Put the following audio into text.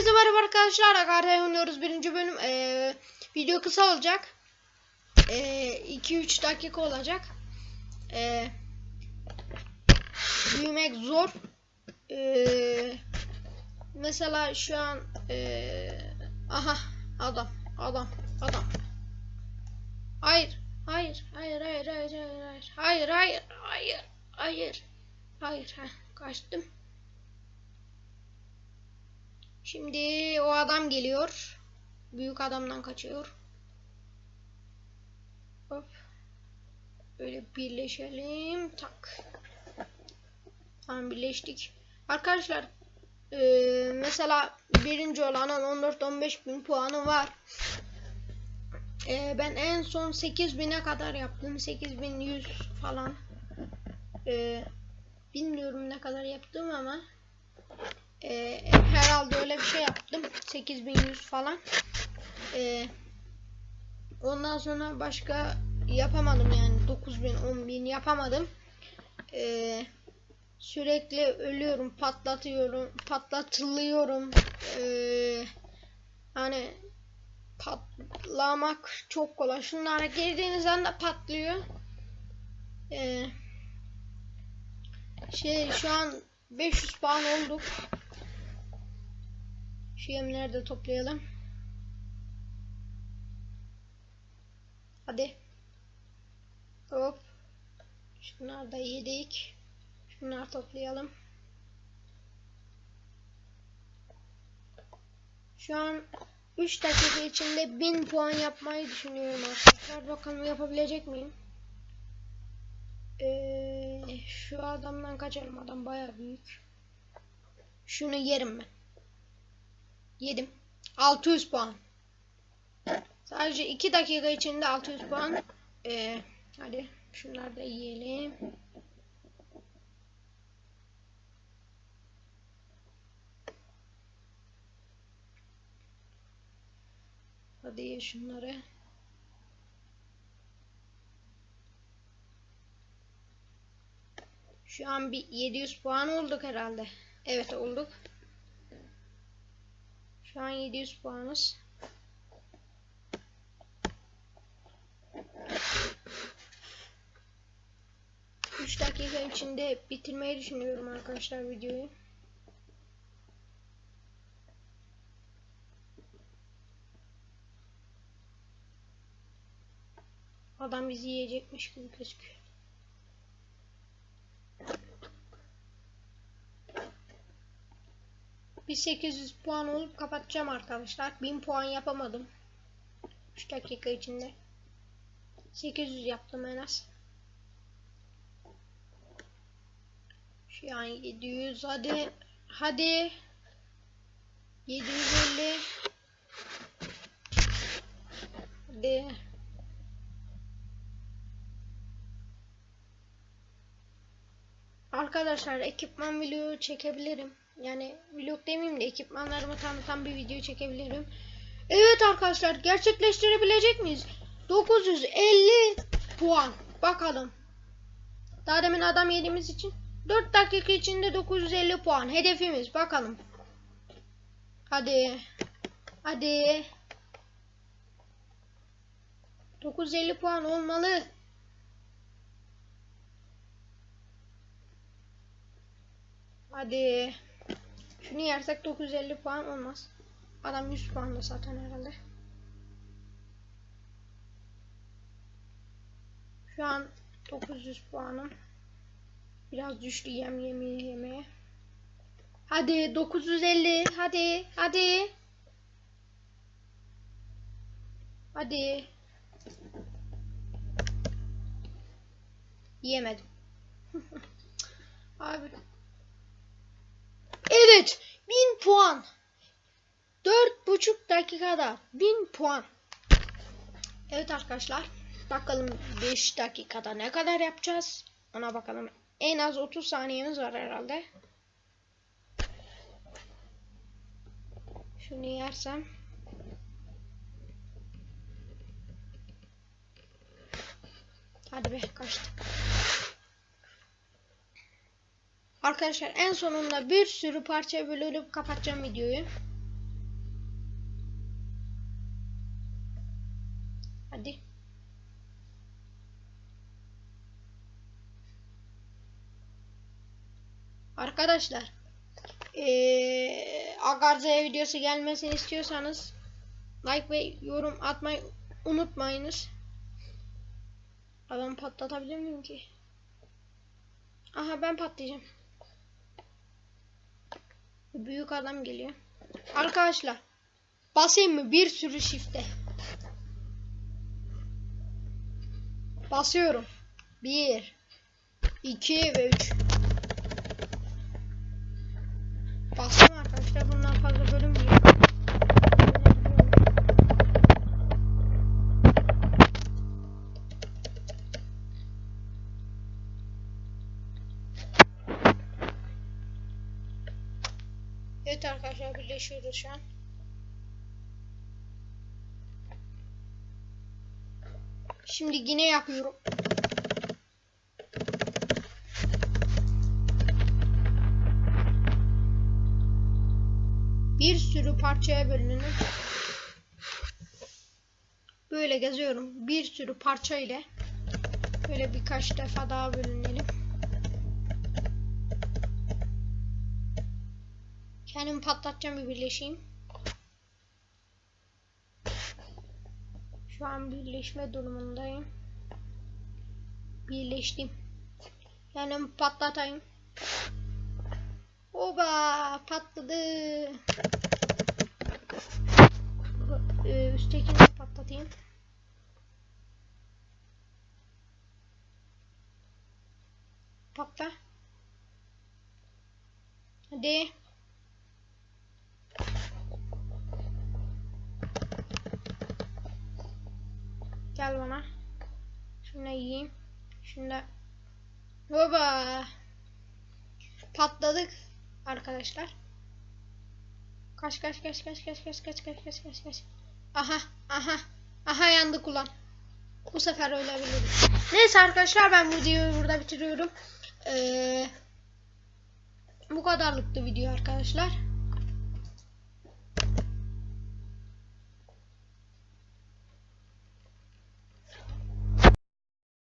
Herkese merhaba arkadaşlar. Akarta'ya oynuyoruz birinci bölüm. Ee, video kısa olacak. 2-3 dakika olacak. Ee, büyümek zor. Ee, mesela şu an ee, aha adam adam adam. Hayır hayır hayır hayır hayır hayır hayır hayır hayır hayır hayır heh, kaçtım. Şimdi o adam geliyor. Büyük adamdan kaçıyor. Hop. Böyle birleşelim. Tak. Tamam birleştik. Arkadaşlar ee, mesela birinci olanın 14-15 bin puanı var. Ee, ben en son 8000'e kadar yaptım. 8100 falan. Ee, bilmiyorum ne kadar yaptım ama ee, herhalde öyle bir şey yaptım. 8100 falan. Ee, ondan sonra başka yapamadım yani 9000 10000 yapamadım. Ee, sürekli ölüyorum, patlatıyorum, patlatılıyorum. Ee, hani patlamak çok kolay. Şunlara girdiğiniz anda patlıyor. Ee, şey şu an 500 puan olduk. Şu yemleri de toplayalım. Hadi. Hop. Şunları da yedik. Şunları toplayalım. Şu an 3 dakika içinde 1000 puan yapmayı düşünüyorum arkadaşlar. Bakalım yapabilecek miyim? Ee, şu adamdan kaçarım. Adam baya büyük. Şunu yerim ben. Yedim. 600 puan. Sadece 2 dakika içinde 600 puan. Ee, hadi şunları da yiyelim. Hadi ye şunları. Şu an bir 700 puan olduk herhalde. Evet olduk. Şu an 700 puanız. Üç dakika içinde bitirmeyi düşünüyorum arkadaşlar videoyu. Adam bizi yiyecekmiş gibi gözüküyor. Bir 800 puan olup kapatacağım arkadaşlar. 1000 puan yapamadım. 3 dakika içinde. 800 yaptım en az. Şu an 700 hadi. Hadi. 750. Hadi. Arkadaşlar ekipman video çekebilirim. Yani vlog demeyeyim de ekipmanlarımı tanıtan bir video çekebilirim. Evet arkadaşlar gerçekleştirebilecek miyiz? 950 puan. Bakalım. Daha demin adam yediğimiz için 4 dakika içinde 950 puan. Hedefimiz bakalım. Hadi. Hadi. 950 puan olmalı. Hadi. Şunu yersek 950 puan olmaz. Adam 100 puan da zaten herhalde. Şu an 900 puanım. Biraz düştü yem yemeye yemeye. Hadi 950 hadi hadi. Hadi. Yemedim. Abi Evet. 1000 puan. 4,5 dakikada 1000 puan. Evet arkadaşlar. Bakalım 5 dakikada ne kadar yapacağız? Ona bakalım. En az 30 saniyemiz var herhalde. Şunu yersem. Hadi be kaçtı. Arkadaşlar en sonunda bir sürü parça bölüp kapatacağım videoyu. Hadi. Arkadaşlar ee, Agarza'ya videosu gelmesini istiyorsanız like ve yorum atmayı unutmayınız. Adam patlatabilir miyim ki? Aha ben patlayacağım. Büyük adam geliyor. Arkadaşlar basayım mı bir sürü şifte? Basıyorum. 1 2 ve 3 Bastım arkadaşlar. Bundan fazla bölüm değil. Evet arkadaşlar birleşiyoruz şu an. Şimdi yine yapıyorum. Bir sürü parçaya bölünür. Böyle geziyorum. Bir sürü parça ile böyle birkaç defa daha bölünelim. Kendimi patlatacağım bir birleşeyim. Şu an birleşme durumundayım. Birleştim. Kendimi patlatayım. Oba patladı. Bu, e, Üsttekini patlatayım. Patla. Hadi. Gel bana. Şunu yiyeyim. Şunu da. Oba. Patladık arkadaşlar. Kaç kaç kaç kaç kaç kaç kaç kaç kaç kaç kaç. Aha aha aha yandık ulan. Bu sefer ölebiliriz. Neyse arkadaşlar ben videoyu burada bitiriyorum. Ee, bu kadarlıktı video arkadaşlar.